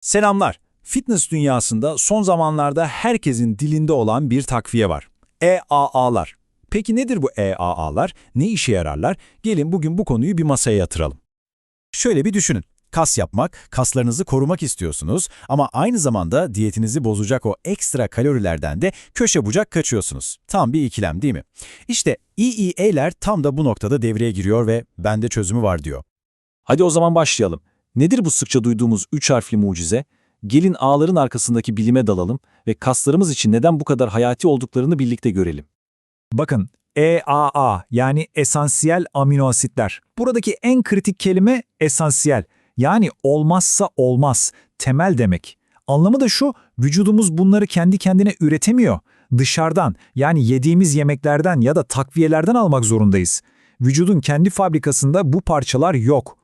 Selamlar. Fitness dünyasında son zamanlarda herkesin dilinde olan bir takviye var. EAA'lar. Peki nedir bu EAA'lar? Ne işe yararlar? Gelin bugün bu konuyu bir masaya yatıralım. Şöyle bir düşünün. Kas yapmak, kaslarınızı korumak istiyorsunuz ama aynı zamanda diyetinizi bozacak o ekstra kalorilerden de köşe bucak kaçıyorsunuz. Tam bir ikilem değil mi? İşte EEA'ler tam da bu noktada devreye giriyor ve bende çözümü var diyor. Hadi o zaman başlayalım. Nedir bu sıkça duyduğumuz üç harfli mucize? Gelin ağların arkasındaki bilime dalalım ve kaslarımız için neden bu kadar hayati olduklarını birlikte görelim. Bakın EAA yani esansiyel amino asitler. Buradaki en kritik kelime esansiyel. Yani olmazsa olmaz, temel demek. Anlamı da şu, vücudumuz bunları kendi kendine üretemiyor. Dışarıdan yani yediğimiz yemeklerden ya da takviyelerden almak zorundayız. Vücudun kendi fabrikasında bu parçalar yok.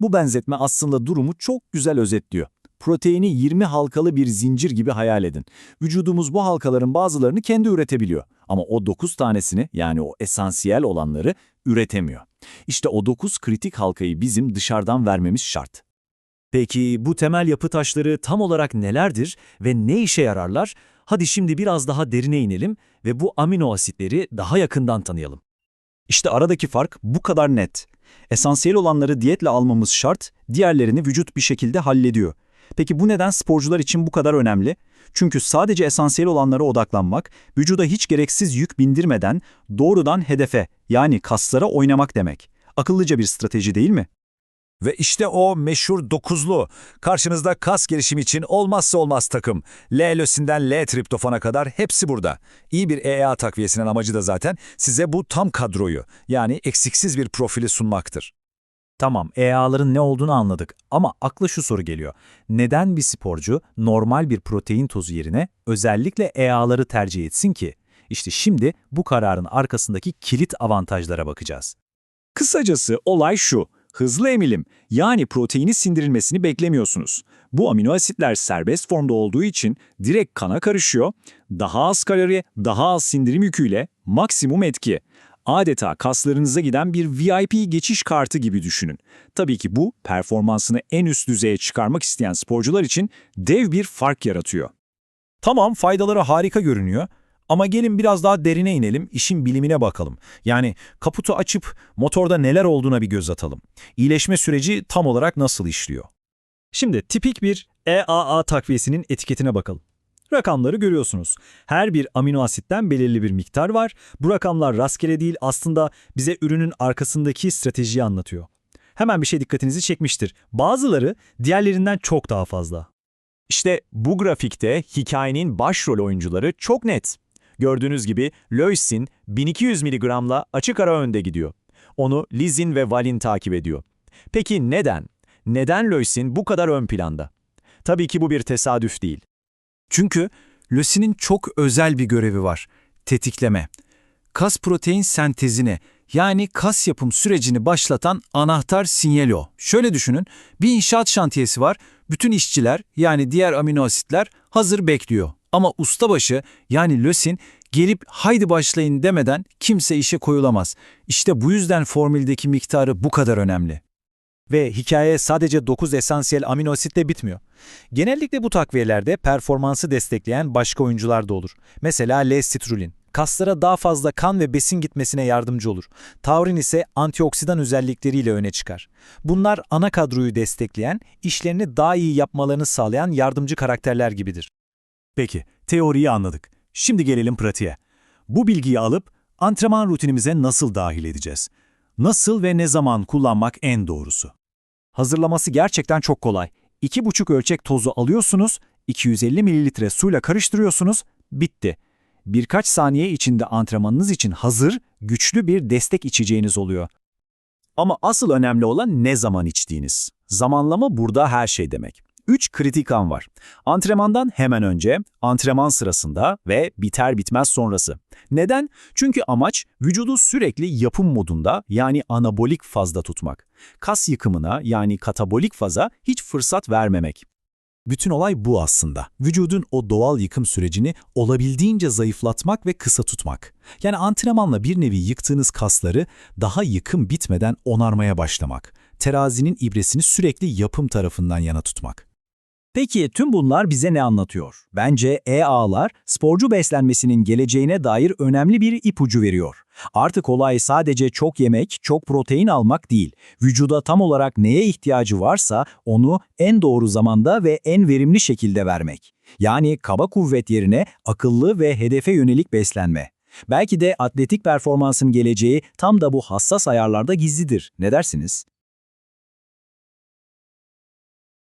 Bu benzetme aslında durumu çok güzel özetliyor. Proteini 20 halkalı bir zincir gibi hayal edin. Vücudumuz bu halkaların bazılarını kendi üretebiliyor. Ama o 9 tanesini yani o esansiyel olanları üretemiyor. İşte o 9 kritik halkayı bizim dışarıdan vermemiz şart. Peki bu temel yapı taşları tam olarak nelerdir ve ne işe yararlar? Hadi şimdi biraz daha derine inelim ve bu amino asitleri daha yakından tanıyalım. İşte aradaki fark bu kadar net. Esansiyel olanları diyetle almamız şart, diğerlerini vücut bir şekilde hallediyor. Peki bu neden sporcular için bu kadar önemli? Çünkü sadece esansiyel olanlara odaklanmak, vücuda hiç gereksiz yük bindirmeden doğrudan hedefe yani kaslara oynamak demek. Akıllıca bir strateji değil mi? Ve işte o meşhur dokuzlu. Karşınızda kas gelişimi için olmazsa olmaz takım. L-lösinden L-triptofana kadar hepsi burada. İyi bir EA takviyesinin amacı da zaten size bu tam kadroyu yani eksiksiz bir profili sunmaktır. Tamam, EA'ların ne olduğunu anladık ama akla şu soru geliyor. Neden bir sporcu normal bir protein tozu yerine özellikle EA'ları tercih etsin ki? İşte şimdi bu kararın arkasındaki kilit avantajlara bakacağız. Kısacası olay şu. Hızlı emilim yani proteini sindirilmesini beklemiyorsunuz. Bu amino asitler serbest formda olduğu için direkt kana karışıyor. Daha az kalori, daha az sindirim yüküyle maksimum etki. Adeta kaslarınıza giden bir VIP geçiş kartı gibi düşünün. Tabii ki bu performansını en üst düzeye çıkarmak isteyen sporcular için dev bir fark yaratıyor. Tamam faydaları harika görünüyor ama gelin biraz daha derine inelim, işin bilimine bakalım. Yani kaputu açıp motorda neler olduğuna bir göz atalım. İyileşme süreci tam olarak nasıl işliyor? Şimdi tipik bir EAA takviyesinin etiketine bakalım. Rakamları görüyorsunuz. Her bir amino asitten belirli bir miktar var. Bu rakamlar rastgele değil aslında bize ürünün arkasındaki stratejiyi anlatıyor. Hemen bir şey dikkatinizi çekmiştir. Bazıları diğerlerinden çok daha fazla. İşte bu grafikte hikayenin başrol oyuncuları çok net. Gördüğünüz gibi Leucin 1200 mg'la açık ara önde gidiyor. Onu Lizin ve Valin takip ediyor. Peki neden? Neden Leucin bu kadar ön planda? Tabii ki bu bir tesadüf değil. Çünkü lösinin çok özel bir görevi var. Tetikleme. Kas protein sentezini yani kas yapım sürecini başlatan anahtar sinyal o. Şöyle düşünün, bir inşaat şantiyesi var, bütün işçiler yani diğer amino asitler hazır bekliyor. Ama ustabaşı yani lösin gelip haydi başlayın demeden kimse işe koyulamaz. İşte bu yüzden formüldeki miktarı bu kadar önemli. Ve hikaye sadece 9 esansiyel amino asitle bitmiyor. Genellikle bu takviyelerde performansı destekleyen başka oyuncular da olur. Mesela L-citrulin. Kaslara daha fazla kan ve besin gitmesine yardımcı olur. Taurin ise antioksidan özellikleriyle öne çıkar. Bunlar ana kadroyu destekleyen, işlerini daha iyi yapmalarını sağlayan yardımcı karakterler gibidir. Peki, teoriyi anladık. Şimdi gelelim pratiğe. Bu bilgiyi alıp antrenman rutinimize nasıl dahil edeceğiz? Nasıl ve ne zaman kullanmak en doğrusu? Hazırlaması gerçekten çok kolay. 2,5 ölçek tozu alıyorsunuz, 250 mililitre suyla karıştırıyorsunuz, bitti. Birkaç saniye içinde antrenmanınız için hazır, güçlü bir destek içeceğiniz oluyor. Ama asıl önemli olan ne zaman içtiğiniz. Zamanlama burada her şey demek. 3 kritik an var. Antrenmandan hemen önce, antrenman sırasında ve biter bitmez sonrası. Neden? Çünkü amaç vücudu sürekli yapım modunda yani anabolik fazda tutmak. Kas yıkımına yani katabolik faza hiç fırsat vermemek. Bütün olay bu aslında. Vücudun o doğal yıkım sürecini olabildiğince zayıflatmak ve kısa tutmak. Yani antrenmanla bir nevi yıktığınız kasları daha yıkım bitmeden onarmaya başlamak. Terazinin ibresini sürekli yapım tarafından yana tutmak. Peki tüm bunlar bize ne anlatıyor? Bence EA'lar sporcu beslenmesinin geleceğine dair önemli bir ipucu veriyor. Artık olay sadece çok yemek, çok protein almak değil. Vücuda tam olarak neye ihtiyacı varsa onu en doğru zamanda ve en verimli şekilde vermek. Yani kaba kuvvet yerine akıllı ve hedefe yönelik beslenme. Belki de atletik performansın geleceği tam da bu hassas ayarlarda gizlidir. Ne dersiniz?